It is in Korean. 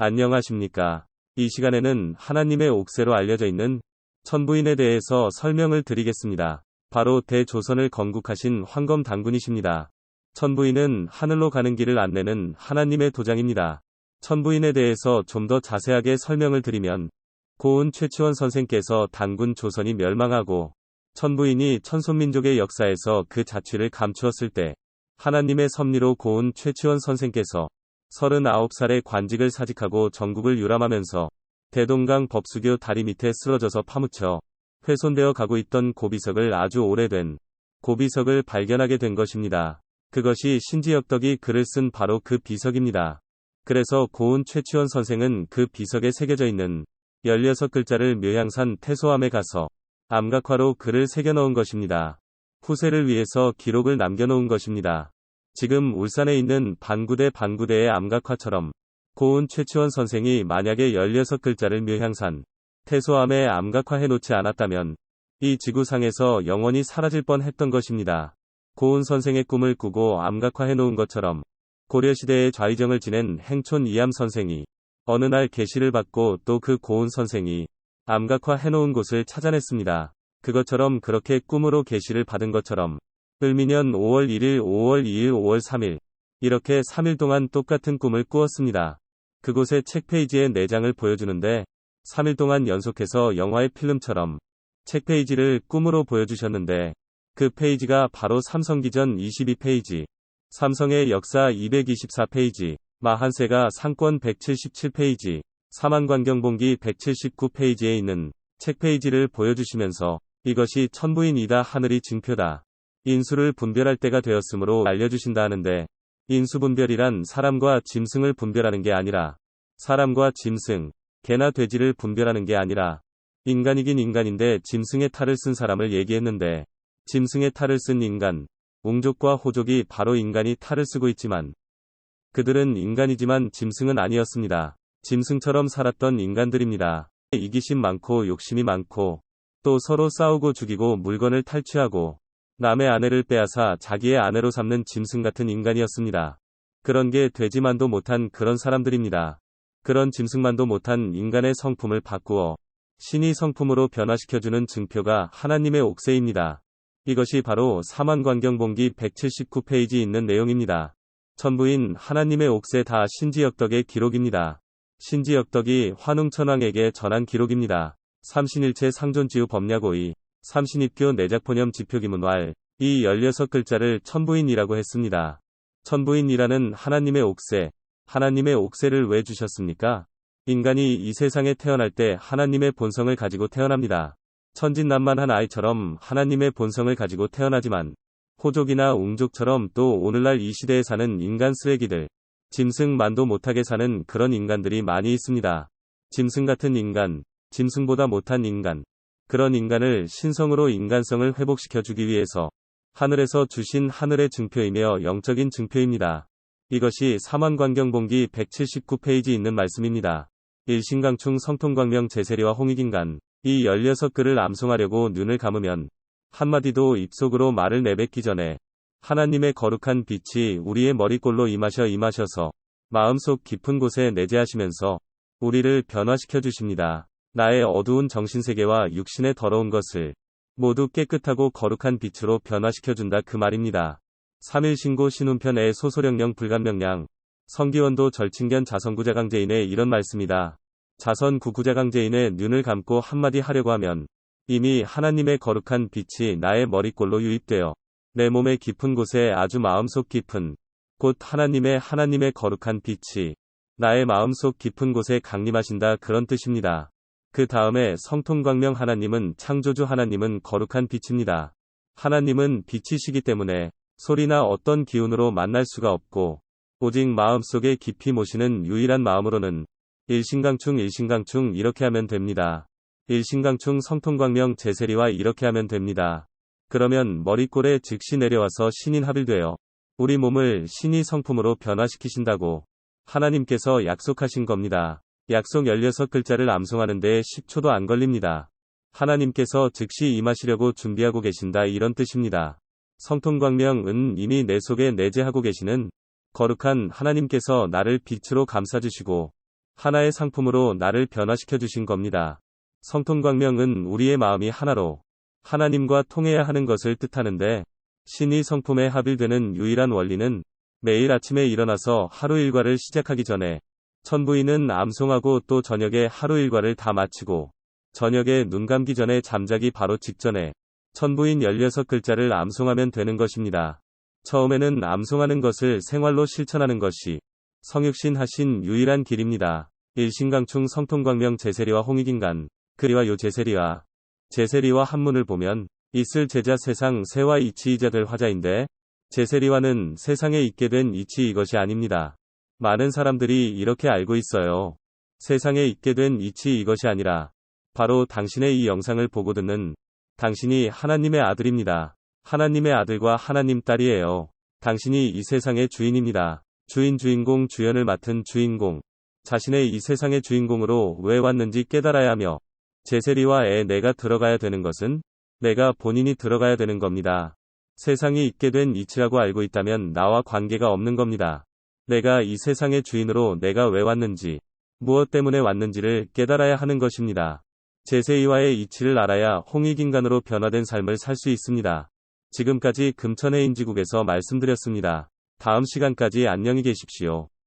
안녕하십니까. 이 시간에는 하나님의 옥새로 알려져 있는 천부인에 대해서 설명을 드리겠습니다. 바로 대조선을 건국하신 황검 당군이십니다. 천부인은 하늘로 가는 길을 안내는 하나님의 도장입니다. 천부인에 대해서 좀 더 자세하게 설명을 드리면 고은 최치원 선생께서 당군 조선이 멸망하고 천부인이 천손민족의 역사에서 그 자취를 감추었을 때 하나님의 섭리로 고은 최치원 선생께서 39살에 관직을 사직하고 전국을 유람하면서 대동강 법수교 다리 밑에 쓰러져서 파묻혀 훼손되어 가고 있던 고비석을 아주 오래된 고비석을 발견하게 된 것입니다. 그것이 신지역덕이 글을 쓴 바로 그 비석입니다. 그래서 고은 최치원 선생은 그 비석에 새겨져 있는 16글자를 묘향산 태소암에 가서 암각화로 글을 새겨넣은 것입니다. 후세를 위해서 기록을 남겨놓은 것입니다. 지금 울산에 있는 반구대 반구대의 암각화처럼 고은 최치원 선생이 만약에 16글자를 묘향산, 태소암에 암각화해 놓지 않았다면 이 지구상에서 영원히 사라질 뻔 했던 것입니다. 고은 선생의 꿈을 꾸고 암각화해 놓은 것처럼 고려시대의 좌의정을 지낸 행촌 이암 선생이 어느 날 계시를 받고 또 그 고은 선생이 암각화해 놓은 곳을 찾아냈습니다. 그것처럼 그렇게 꿈으로 계시를 받은 것처럼 을미년 5월 1일, 5월 2일, 5월 3일 이렇게 3일 동안 똑같은 꿈을 꾸었습니다. 그곳의 책 페이지에 4장을 보여주는데 3일 동안 연속해서 영화의 필름처럼 책 페이지를 꿈으로 보여주셨는데 그 페이지가 바로 삼성기전 22페이지, 삼성의 역사 224페이지, 마한세가 상권 177페이지, 사만관경봉기 179페이지에 있는 책 페이지를 보여주시면서 이것이 천부인이다 하늘이 증표다. 인수를 분별할 때가 되었으므로 알려주신다 하는데 인수분별이란 사람과 짐승을 분별하는 게 아니라 사람과 짐승, 개나 돼지를 분별하는 게 아니라 인간이긴 인간인데 짐승의 탈을 쓴 사람을 얘기했는데 짐승의 탈을 쓴 인간, 웅족과 호족이 바로 인간이 탈을 쓰고 있지만 그들은 인간이지만 짐승은 아니었습니다. 짐승처럼 살았던 인간들입니다. 이기심 많고 욕심이 많고 또 서로 싸우고 죽이고 물건을 탈취하고 남의 아내를 빼앗아 자기의 아내로 삼는 짐승 같은 인간이었습니다. 그런 게 되지만도 못한 그런 사람들입니다. 그런 짐승만도 못한 인간의 성품을 바꾸어 신이 성품으로 변화시켜주는 증표가 하나님의 옥새입니다. 이것이 바로 사만관경봉기 179페이지 있는 내용입니다. 천부인 하나님의 옥새 다 신지역덕의 기록입니다. 신지역덕이 환웅천왕에게 전한 기록입니다. 삼신일체 상존지우 법야고의 삼신입교 내작포념 지표기문왈 이 16글자를 천부인이라고 했습니다. 천부인이라는 하나님의 옥새, 하나님의 옥새를 왜 주셨습니까? 인간이 이 세상에 태어날 때 하나님의 본성을 가지고 태어납니다. 천진난만한 아이처럼 하나님의 본성을 가지고 태어나지만 호족이나 웅족처럼 또 오늘날 이 시대에 사는 인간 쓰레기들, 짐승 만도 못하게 사는 그런 인간들이 많이 있습니다. 짐승 같은 인간, 짐승보다 못한 인간, 그런 인간을 신성으로 인간성을 회복시켜주기 위해서 하늘에서 주신 하늘의 증표이며 영적인 증표입니다. 이것이 사만관경봉기 179페이지 있는 말씀입니다. 일신강충 성통광명 제세리와 홍익인간 이 16글을 암송하려고 눈을 감으면 한마디도 입속으로 말을 내뱉기 전에 하나님의 거룩한 빛이 우리의 머리꼴로 임하셔 임하셔서 마음속 깊은 곳에 내재하시면서 우리를 변화시켜 주십니다. 나의 어두운 정신세계와 육신의 더러운 것을 모두 깨끗하고 거룩한 빛으로 변화시켜준다 그 말입니다. 3일 신고 신운편의 소소령령 불감명량 성기원도 절친견 자선구자강제인의 이런 말씀이다. 자선 구구자강제인의 눈을 감고 한마디 하려고 하면 이미 하나님의 거룩한 빛이 나의 머리꼴로 유입되어 내 몸의 깊은 곳에 아주 마음속 깊은 곧 하나님의 하나님의 거룩한 빛이 나의 마음속 깊은 곳에 강림하신다 그런 뜻입니다. 그 다음에 성통광명 하나님은 창조주 하나님은 거룩한 빛입니다. 하나님은 빛이시기 때문에 소리나 어떤 기운으로 만날 수가 없고 오직 마음속에 깊이 모시는 유일한 마음으로는 일신강충 일신강충 이렇게 하면 됩니다. 일신강충 성통광명 제세리와 이렇게 하면 됩니다. 그러면 머리꼴에 즉시 내려와서 신인 합일되어 우리 몸을 신이 성품으로 변화시키신다고 하나님께서 약속하신 겁니다. 약속 16글자를 암송하는 데 10초도 안 걸립니다. 하나님께서 즉시 임하시려고 준비하고 계신다 이런 뜻입니다. 성통광명은 이미 내 속에 내재하고 계시는 거룩한 하나님께서 나를 빛으로 감싸주시고 하나의 상품으로 나를 변화시켜 주신 겁니다. 성통광명은 우리의 마음이 하나로 하나님과 통해야 하는 것을 뜻하는데 신이 성품에 합일되는 유일한 원리는 매일 아침에 일어나서 하루 일과를 시작하기 전에 천부인은 암송하고 또 저녁에 하루 일과를 다 마치고 저녁에 눈 감기 전에 잠자기 바로 직전에 천부인 16글자를 암송하면 되는 것입니다. 처음에는 암송하는 것을 생활로 실천하는 것이 성육신 하신 유일한 길입니다. 일신강충 성통광명 제세리와 홍익인간 그리와 요 제세리와 제세리와 한문을 보면 있을 제자 세상 세와 이치이자들 화자인데 제세리와는 세상에 있게 된 이치 이것이 아닙니다. 많은 사람들이 이렇게 알고 있어요. 세상에 있게 된 이치 이것이 아니라 바로 당신의 이 영상을 보고 듣는 당신이 하나님의 아들입니다. 하나님의 아들과 하나님 딸이에요. 당신이 이 세상의 주인입니다. 주인 주인공 주연을 맡은 주인공. 자신의 이 세상의 주인공으로 왜 왔는지 깨달아야 하며 제세리와 애 내가 들어가야 되는 것은 내가 본인이 들어가야 되는 겁니다. 세상이 있게 된 이치라고 알고 있다면 나와 관계가 없는 겁니다. 내가 이 세상의 주인으로 내가 왜 왔는지, 무엇 때문에 왔는지를 깨달아야 하는 것입니다. 제세이와의 이치를 알아야 홍익인간으로 변화된 삶을 살 수 있습니다. 지금까지 금천의 인지국에서 말씀드렸습니다. 다음 시간까지 안녕히 계십시오.